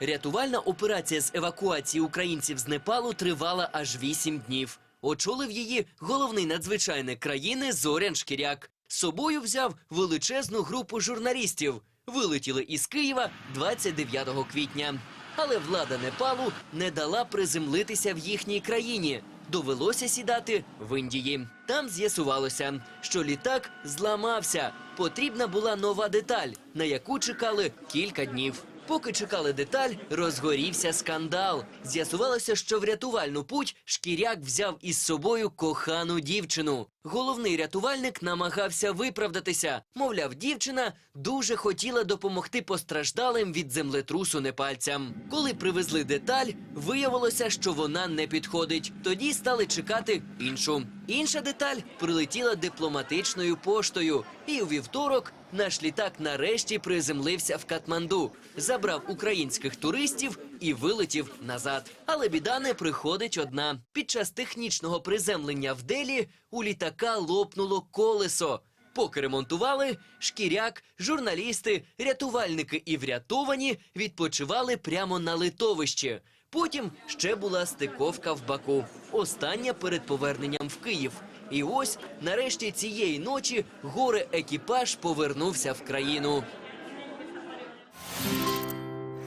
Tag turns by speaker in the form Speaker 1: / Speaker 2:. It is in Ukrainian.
Speaker 1: Рятувальна операція з евакуації українців з Непалу тривала аж вісім днів. Очолив її головний надзвичайник країни Зорян Шкіряк. З собою взяв величезну групу журналістів. Вилетіли із Києва 29 квітня. Але влада Непалу не дала приземлитися в їхній країні. Довелося сідати в Індії. Там з'ясувалося, що літак зламався. Потрібна була нова деталь, на яку чекали кілька днів. Поки чекали деталь, розгорівся скандал. З'ясувалося, що в рятувальну путь шкіряк взяв із собою кохану дівчину. Головний рятувальник намагався виправдатися. Мовляв, дівчина дуже хотіла допомогти постраждалим від землетрусу непальцям. Коли привезли деталь, виявилося, що вона не підходить. Тоді стали чекати іншу. Інша деталь прилетіла дипломатичною поштою. І у вівторок наш літак нарешті приземлився в Катманду, забрав українських туристів і вилетів назад. Але біда не приходить одна. Під час технічного приземлення в Делі у літака лопнуло колесо. Поки ремонтували, шкіряк, журналісти, рятувальники і врятовані відпочивали прямо на литовищі. Потім ще була стиковка в Баку. Остання перед поверненням в Київ. І ось нарешті цієї ночі горе екіпаж повернувся в країну.